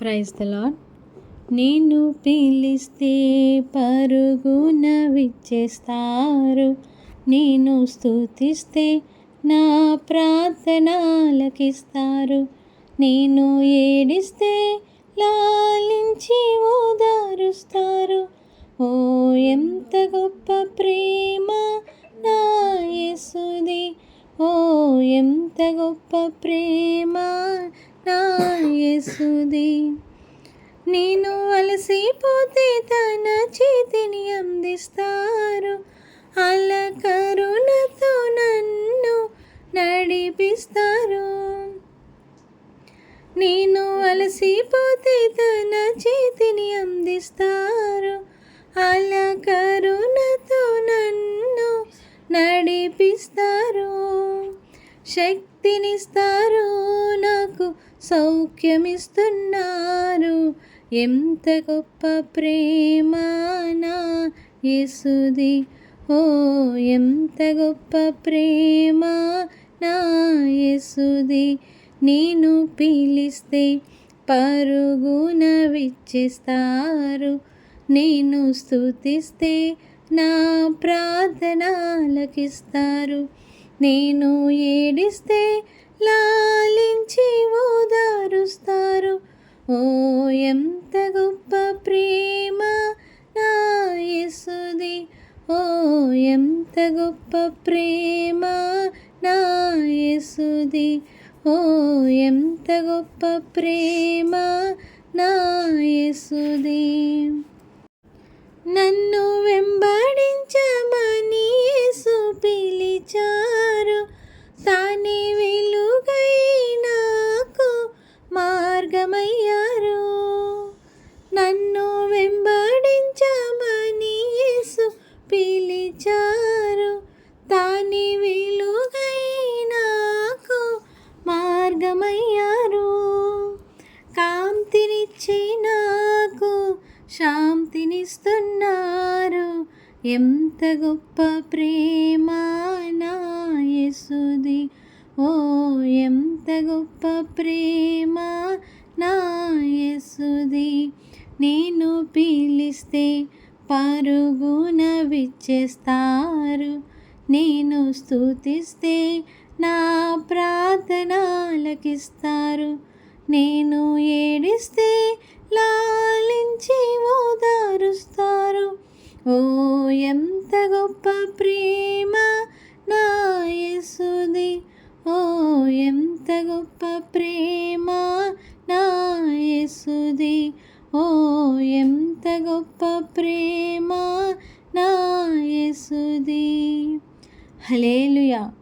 Praise the lord నేను పిలిస్తే పరుగున విచ్చేస్తారు నేను స్థుతిస్తే నా ప్రార్థనలకిస్తారు. నేను ఏడిస్తే లాలించి ఓదారుస్తారు. ఓ ఎంత గొప్ప ప్రేమ నా యేసుది. ఓ ఎంత గొప్ప ప్రేమ యేసుది. నేను అలసిపోతే తన చేతిని అందిస్తారు. అల కరుణతో నన్ను నడిపిస్తారు. నేను అలసిపోతే తన చేతిని అందిస్తారు. అల కరుణతో నన్ను నడిపిస్తారు. శక్తినిస్తారు. సౌఖ్యమిస్తున్నారు. ఎంత గొప్ప ప్రేమానా యేసుది. ఓ ఎంత గొప్ప ప్రేమ నా యేసుది. నేను పిలిస్తే పరుగున విచ్చేస్తారు. నేను స్థుతిస్తే నా ప్రార్థనలకిస్తారు. నేను ఏడిస్తే లాలించి ఓదారుస్తారు. ఓ ఎంత గొప్ప ప్రేమ నా యేసుది. ఓ ఎంత గొప్ప ప్రేమ నా యేసుది. ఓ ఎంత గొప్ప ప్రేమ నా యేసుది. నన్ను వెంబడించమని యేసు పిలిచా మార్గమయ్యారు. నన్ను వెంబడించమని యేసు పిలిచారు. తాని వెలుగైనాకు మార్గమయ్యారు. కాంతినిచ్చి నాకు శాంతినిస్తున్నారు. ఎంత గొప్ప ప్రేమ నా యేసుది. ఓ ఎంత గొప్ప ప్రేమ నేను పిలిస్తే పరుగున విచ్చేస్తారు. నేను స్థుతిస్తే నా ప్రార్థనలకిస్తారు. నేను ఏడిస్తే లాలించి ఓదారుస్తారు. ఓ ఎంత గొప్ప ప్రేమ నా యేసుది. ఓ ఎంత గొప్ప ఓ ఎంత గొప్ప ప్రేమ నా యేసుది. హలేలుయా